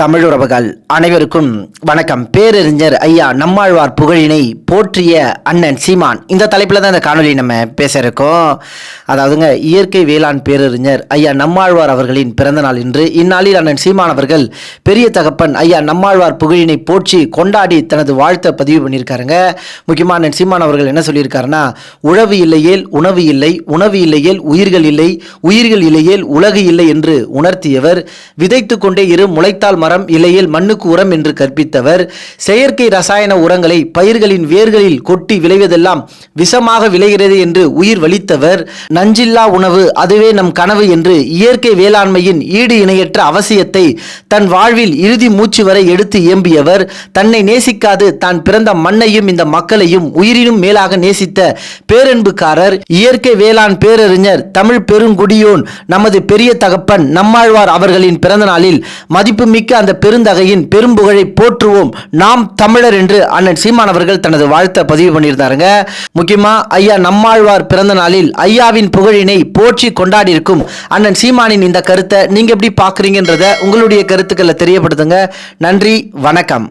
தமிழுறவுகள் அனைவருக்கும் வணக்கம். பேரறிஞர் ஐயா நம்மாழ்வார் புகழினை போற்றிய அண்ணன் சீமான். இந்த தலைப்பில் தான் இந்த காணொலி நம்ம பேச இருக்கோம். அதாவதுங்க இயற்கை வேளாண் பேரறிஞர் ஐயா நம்மாழ்வார் அவர்களின் பிறந்தநாள் இன்று. இந்நாளில் அண்ணன் சீமான் அவர்கள் பெரிய தகப்பன் ஐயா நம்மாழ்வார் புகழினை போற்றி கொண்டாடி தனது வாழ்த்தை பதிவு பண்ணியிருக்காருங்க. முக்கியமாக அண்ணன் சீமான் அவர்கள் என்ன சொல்லியிருக்காருன்னா உழவு இல்லையேல் உணவு இல்லை உணவு இல்லையேல் உயிர்கள் இல்லை உயிர்கள் இல்லையேல் உலகு இல்லை என்று உணர்த்தியவர். விதைத்து கொண்டே இரு முளைத்தால் மரம் இலையில் மண்ணுக்கு உரம் என்று கற்பித்தவர். செயற்கை ரசாயன உரங்களை பயிர்களின் வேர்களில் கொட்டி விளைவதெல்லாம் விஷமாக விளைகிறது என்று உயிர் வலித்தவர். நஞ்சில்லா உணவு அதுவே நம் கனவு என்று இயற்கை வேளாண்மையின் ஈடு இணையற்ற அவசியத்தை தன் வாழ்வில் இறுதி மூச்சு வரை எடுத்து இயம்பியவர் தன்னை நேசிக்காது தான் பிறந்த மண்ணையும் இந்த மக்களையும் உயிரினும் மேலாக நேசித்த பேரன்புக்காரர். இயற்கை வேளாண் பேரறிஞர் தமிழ் பெருங்குடியோன் நமது பெரிய தகப்பன் நம்மாழ்வார் அவர்களின் பிறந்த நாளில் மதிப்புமிக்க அந்த பெருந்தகையின் பெரும்புகழை போற்றுவோம். நாம் தமிழர் என்று அண்ணன் சீமான் அவர்கள் தனது வாழ்த்தை பதிவு பண்ணியிருந்தாருங்க. முக்கியமா ஐயா நம்மாழ்வார் பிறந்த நாளில் ஐயாவின் புகழினை போற்றி கொண்டாடி இருக்கும் அண்ணன் சீமானின் இந்த கருத்தை நீங்க எப்படி பாக்குறீங்கன்றத உங்களுடைய கருத்துக்களை தெரியப்படுத்துங்க. நன்றி வணக்கம்.